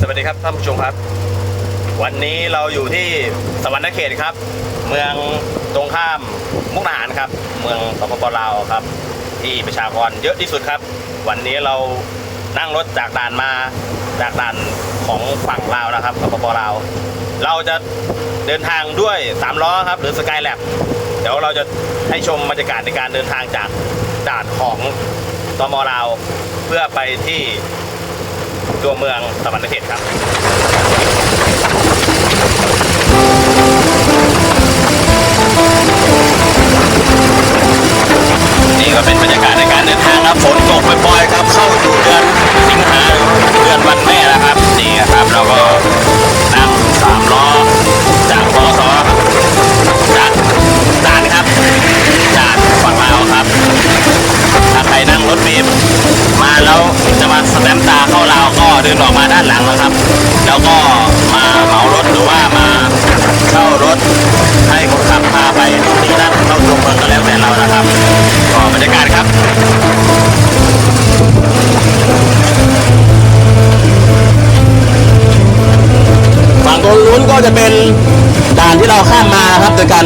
สวัสดีครับท่านผู้ชมครับ วันนี้เราอยู่ที่สวรรณเขตครับ เมืองตรงข้ามมุกดาหารครับ เมืองสปปลาวครับ ที่ประชากรเยอะที่สุดครับ วันนี้เรานั่งรถจากด่านมาจากด่านของฝั่งลาวนะครับสปปลาว เราจะเดินทางด้วย3ล้อครับ หรือสกายแลบเดี๋ยวเราจะให้ชมบรรยากาศในการเดินทางจากด่านของตมลาว เพื่อไปที่ ตัวเมืองสวรรณเขตครับ เข้าลาวก็เดินออกมาด้านหลังนะครับ แล้วก็มาเหมารถหรือว่ามาเช่ารถให้คนขับพาไปที่นั่นเข้าตัวเมืองก็แล้วแต่เรานะครับก็บรรยากาศครับฝั่งตรงนู้นก็จะเป็นด่านที่เราข้ามมาครับโดยการ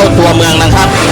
เข้าตัวเมืองนะครับ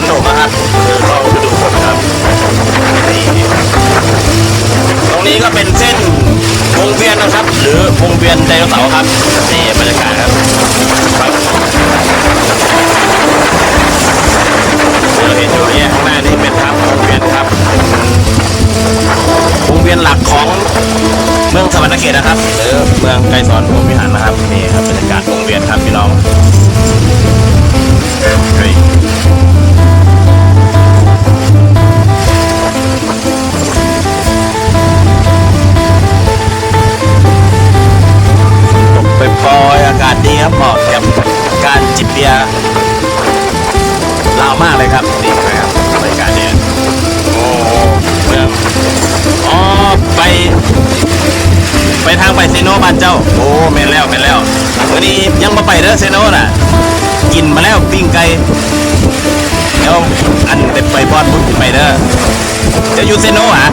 ๆอยู่นี่ก็ฝนตกนะครับคือเราฤดูฝนครับนี่ตรงนี้ก็เป็นเส้นวงเวียนนะครับ หรือวงเวียนไดโนเสาร์ครับนี่บรรยากาศครับครับเราเห็นอยู่เนี่ยข้างหน้านี่เป็นทางวงเวียนครับวงเวียนหลักของเมืองสวรรณเขตนะครับ หรือเมืองไกรสอนพรมวิหารนะครับนี่ครับบรรยากาศวงเวียนครับพี่น้อง จิบเบียร์ลาวมากเลยครับนี่นะครับบรรยากาศเนี่ยโอ้เมืองอ๋อไป ไปทางไปเซโนบ้านเจ้า โอ้แม่นแล้วแม่นแล้ววันนี้ยังมาไปเด้อเซโนน่ะ กินมาแล้วปิ้งไก่เดี๋ยวอันเด็ดไปบอดพุ่นขึ้นไปเด้อเดี๋ยวอยู่เซโนอะ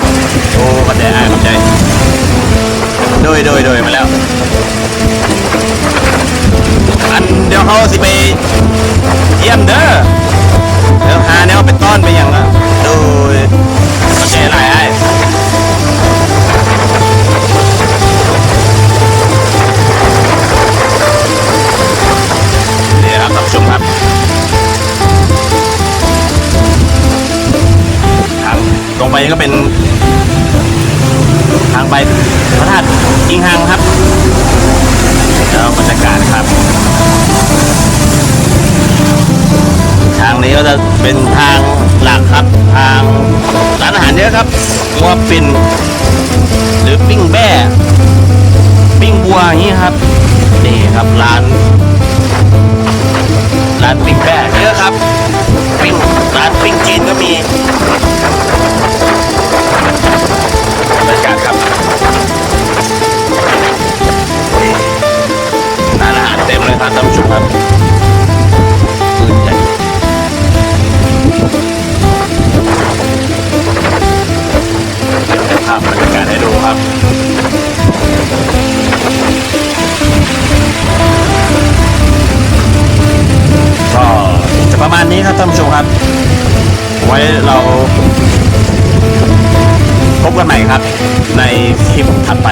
โอ้ขอบใจอะขอบใจโดยโดยโดยมาแล้ว อันเดี๋ยวเขาสิไปเยี่ยมเด้อเดี๋ยวหาแนวเป็นต้อนไปอย่างละโดยขอบใจหลายไอ้นี่ครับท่านผู้ชมครับทางตรงไปก็เป็น ทางไปพระธาตุอิงหังครับ แล้วบรรยากาศครับ ทางนี้ก็จะเป็นทางหลักครับ ทางร้านอาหารเยอะครับวัวปิ่นหรือปิ้งแบ้ ปิ้งบัวอย่างนี้ครับ นี่ครับร้าน ไว้เราพบกันใหม่ครับ ในคลิปถัดไป